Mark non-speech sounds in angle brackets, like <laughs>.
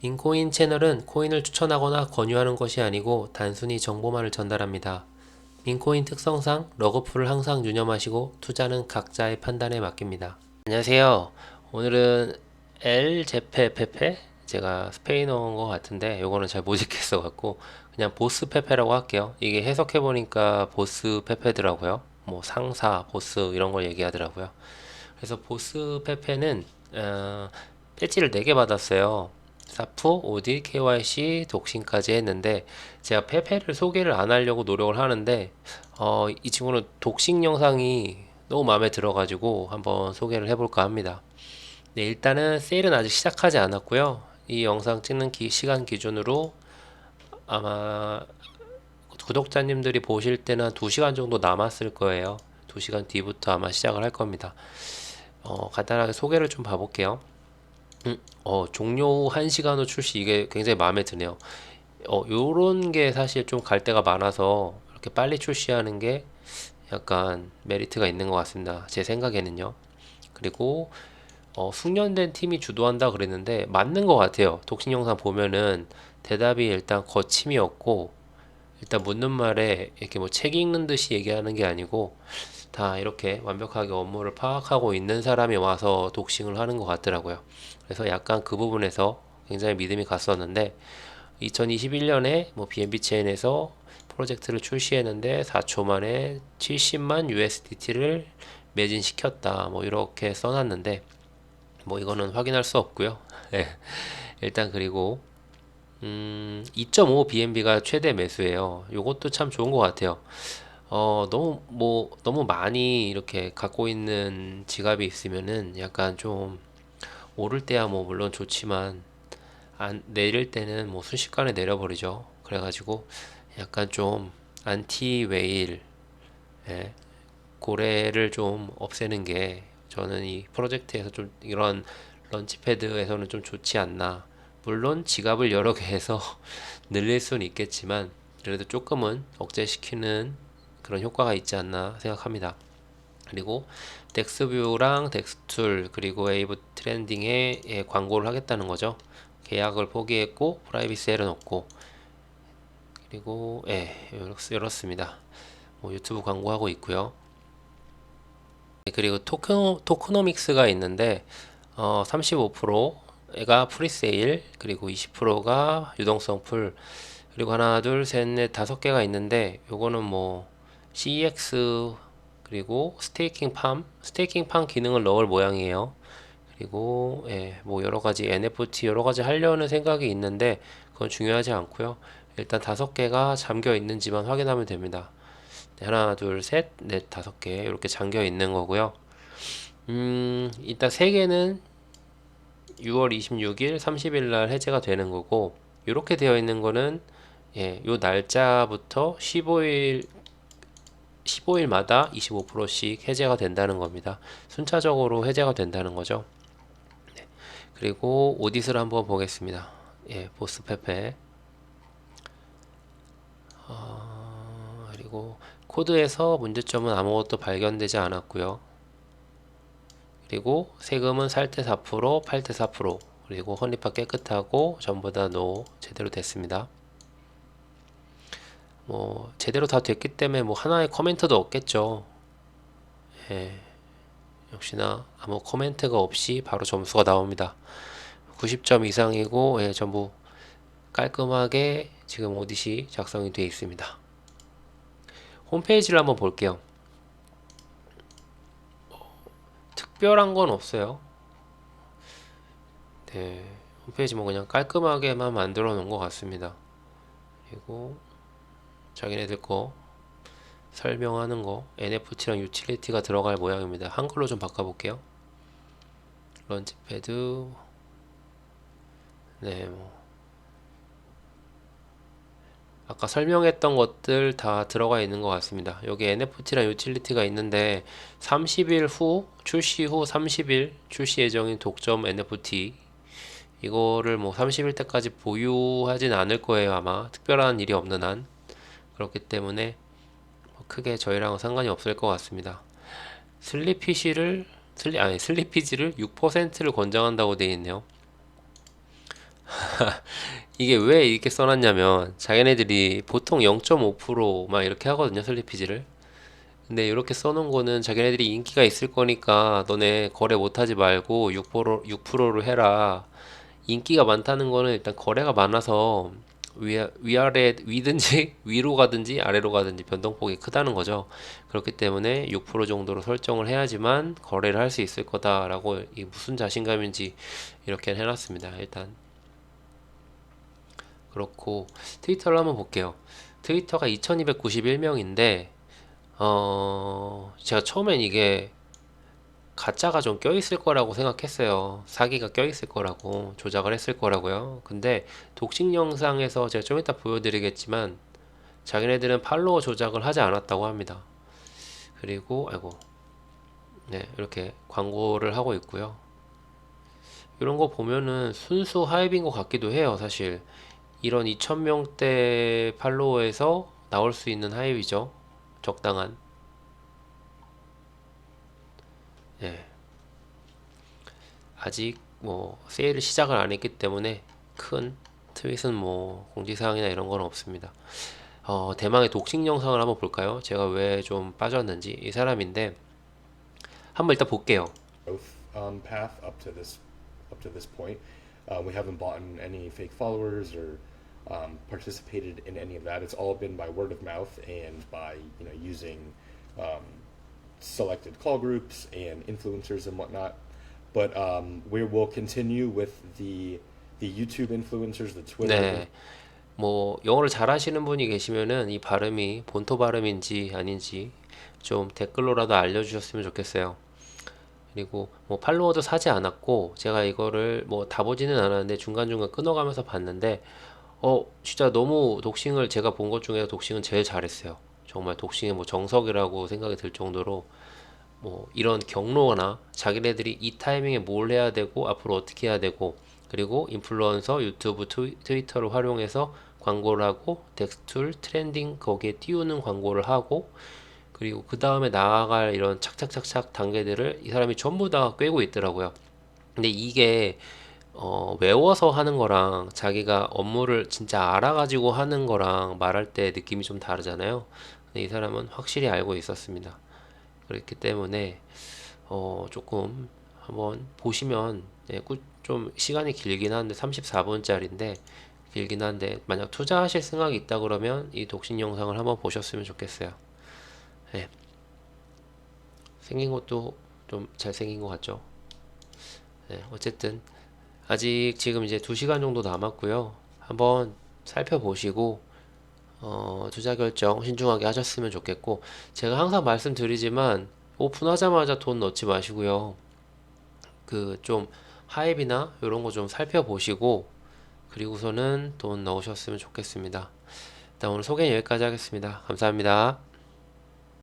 민코인 채널은 코인을 추천하거나 권유하는 것이 아니고 단순히 정보만을 전달합니다. 민코인 특성상 러그풀을 항상 유념하시고 투자는 각자의 판단에 맡깁니다. 안녕하세요. 오늘은 엘 제페 페페 제가 스페인어인 것 같은데 요거는 잘 못 읽겠어 갖고 그냥 보스 페페라고 할게요. 이게 해석해 보니까 보스 페페더라고요. 뭐 상사, 보스 이런 걸 얘기하더라고요. 그래서 보스 페페는 어, 배지를 4개 받았어요. 사프, 오디, KYC, 독신까지 했는데 제가 페페를 소개를 안 하려고 노력을 하는데 어, 이 친구는 독신 영상이 너무 마음에 들어가지고 한번 소개를 해볼까 합니다. 네, 일단은 세일은 아직 시작하지 않았고요. 이 영상 찍는 기, 시간 기준으로 아마 구독자님들이 보실 때는 한 2시간 정도 남았을 거예요. 2시간 뒤부터 아마 시작을 할 겁니다. 어, 간단하게 소개를 좀 봐볼게요. 음, 어, 종료 후 1시간 후 출시 이게 굉장히 마음에 드네요. 어, 요런 게 사실 좀갈 데가 많아서 이렇게 빨리 출시하는 게 약간 메리트가 있는 것 같습니다. 제 생각에는요. 그리고 어, 숙련된 팀이 주도한다 그랬는데 맞는 것 같아요. 독신 영상 보면은 대답이 일단 거침이 없고 일단 묻는 말에 이렇게 뭐 책 읽는 듯이 얘기하는 게 아니고 다 이렇게 완벽하게 업무를 파악하고 있는 사람이 와서 독싱을 하는 것 같더라고요. 그래서 약간 그 부분에서 굉장히 믿음이 갔었는데 2021년에 뭐 BNB 체인에서 프로젝트를 출시했는데 4초 만에 70만 USDT를 매진시켰다. 뭐 이렇게 써놨는데 뭐 이거는 확인할 수 없고요. <laughs> 예. 일단 그리고 음, 2.5 BNB가 최대 매수예요. 요것도 참 좋은 것 같아요. 어, 너무 뭐 너무 많이 이렇게 갖고 있는 지갑이 있으면은 약간 좀 오를 때야 뭐 물론 좋지만 안 내릴 때는 뭐 순식간에 내려버리죠. 그래가지고 약간 좀 안티 웨일 예, 고래를 좀 없애는 게 저는 이 프로젝트에서 좀 이런 런치패드에서는 좀 좋지 않나. 물론 지갑을 여러 개 해서 <laughs> 늘릴 수는 있겠지만 그래도 조금은 억제시키는 그런 효과가 있지 않나 생각합니다. 그리고 덱스뷰랑 덱스툴 그리고 웨이브 트렌딩에 예, 광고를 하겠다는 거죠. 계약을 포기했고 프라이빗 헬은 없고 그리고 예 이렇, 습니다 뭐 유튜브 광고하고 있고요. 네, 그리고 토큰 토크노믹스가 있는데 어, 35%가 프리세일 그리고 20%가 유동성 풀 그리고 하나 둘 셋 넷 다섯 개가 있는데 요거는 뭐 CEX 그리고 스테이킹 팜 스테이킹 팜 기능을 넣을 모양이에요. 그리고 예, 뭐 여러 가지 NFT 여러 가지 하려는 생각이 있는데 그건 중요하지 않고요. 일단 다섯 개가 잠겨 있는지만 확인하면 됩니다. 네, 하나, 둘, 셋, 넷, 다섯 개 이렇게 잠겨 있는 거고요. 음, 일단 세 개는 6월 26일, 30일 날 해제가 되는 거고 이렇게 되어 있는 거는 예, 요 날짜부터 15일 15일마다 25%씩 해제가 된다는 겁니다. 순차적으로 해제가 된다는 거죠. 네. 그리고 오디스를 한번 보겠습니다. 예, 보스 페페. 어, 그리고 코드에서 문제점은 아무것도 발견되지 않았고요. 그리고 세금은 살 때 4%, 팔 때 4%, 그리고 헌립화 깨끗하고 전부 다 노 제대로 됐습니다. 뭐 제대로 다 됐기 때문에 뭐 하나의 코멘트도 없겠죠. 예. 역시나 아무 코멘트가 없이 바로 점수가 나옵니다. 90점 이상이고 예, 전부 깔끔하게 지금 오디시 작성이 되어 있습니다. 홈페이지를 한번 볼게요. 특별한 건 없어요. 네, 홈페이지 뭐 그냥 깔끔하게만 만들어 놓은 것 같습니다. 그리고 자기네들 거 설명하는 거 NFT랑 유틸리티가 들어갈 모양입니다. 한글로 좀 바꿔볼게요. 런치패드 네, 뭐 아까 설명했던 것들 다 들어가 있는 것 같습니다. 여기 NFT랑 유틸리티가 있는데 30일 후 출시 후 30일 출시 예정인 독점 NFT 이거를 뭐 30일 때까지 보유하진 않을 거예요 아마 특별한 일이 없는 한 그렇기 때문에 뭐 크게 저희랑은 상관이 없을 것 같습니다. 슬리피시를 슬리 아니 슬리피지를 6%를 권장한다고 되어 있네요. <laughs> 이게 왜 이렇게 써놨냐면 자기네들이 보통 0.5%막 이렇게 하거든요 슬리피지를 근데 이렇게 써놓은 거는 자기네들이 인기가 있을 거니까 너네 거래 못하지 말고 6%, 6%로 해라 인기가 많다는 거는 일단 거래가 많아서 위, 위아래 위든지 <laughs> 위로 가든지 아래로 가든지 변동폭이 크다는 거죠. 그렇기 때문에 6% 정도로 설정을 해야지만 거래를 할 수 있을 거다라고 이 무슨 자신감인지 이렇게 해놨습니다. 일단 그렇고 트위터를 한번 볼게요. 트위터가 2291명인데 어 제가 처음엔 이게 가짜가 좀 껴있을 거라고 생각했어요. 사기가 껴있을 거라고 조작을 했을 거라고요. 근데 독식 영상에서 제가 좀 이따 보여드리겠지만 자기네들은 팔로워 조작을 하지 않았다고 합니다. 그리고 아이고 네 이렇게 광고를 하고 있고요. 이런 거 보면은 순수 하이브인 것 같기도 해요. 사실 이런 2,000명대 팔로워에서 나올 수 있는 하이브이죠. 적당한. 예. 아직 뭐 세일을 시작을 안 했기 때문에 큰 트윗은 뭐 공지사항이나 이런 건 없습니다. 어, 대망의 독식 영상을 한번 볼까요? 제가 왜 좀 빠졌는지 이 사람인데 한번 일단 볼게요. um, path up to this up to this point. Uh, we haven't bought any fake followers or um, participated in any of that. It's all been by word of mouth and by you know using um, selected call groups and influencers and whatnot. But um, we will continue with the the YouTube influencers, the Twitter. 네. 뭐 영어를 잘하시는 분이 계시면은 이 발음이 본토 발음인지 아닌지 좀 댓글로라도 알려주셨으면 좋겠어요. 그리고 뭐 팔로워도 사지 않았고 제가 이거를 뭐 다 보지는 않았는데 중간중간 끊어가면서 봤는데 어 진짜 너무 독싱을 제가 본 것 중에 독싱은 제일 잘했어요. 정말 독싱의 뭐 정석이라고 생각이 들 정도로 뭐 이런 경로나 자기네들이 이 타이밍에 뭘 해야 되고 앞으로 어떻게 해야 되고 그리고 인플루언서 유튜브 트위, 트위터를 활용해서 광고를 하고 덱스툴 트렌딩 거기에 띄우는 광고를 하고 그리고 그 다음에 나아갈 이런 착착착착 단계들을 이 사람이 전부 다 꿰고 있더라고요. 근데 이게 어, 외워서 하는 거랑 자기가 업무를 진짜 알아가지고 하는 거랑 말할 때 느낌이 좀 다르잖아요. 근데 이 사람은 확실히 알고 있었습니다. 그렇기 때문에 어, 조금 한번 보시면 네, 꾸- 좀 시간이 길긴 한데 34분짜리인데 길긴 한데 만약 투자하실 생각이 있다 그러면 이 독신 영상을 한번 보셨으면 좋겠어요. 네. 생긴 것도 좀 잘생긴 것 같죠? 네, 어쨌든 아직 지금 이제 2시간 정도 남았고요. 한번 살펴보시고 어, 투자 결정 신중하게 하셨으면 좋겠고 제가 항상 말씀드리지만 오픈하자마자 돈 넣지 마시고요. 그 좀 하입이나 이런 거 좀 살펴보시고 그리고서는 돈 넣으셨으면 좋겠습니다. 일단 오늘 소개는 여기까지 하겠습니다. 감사합니다.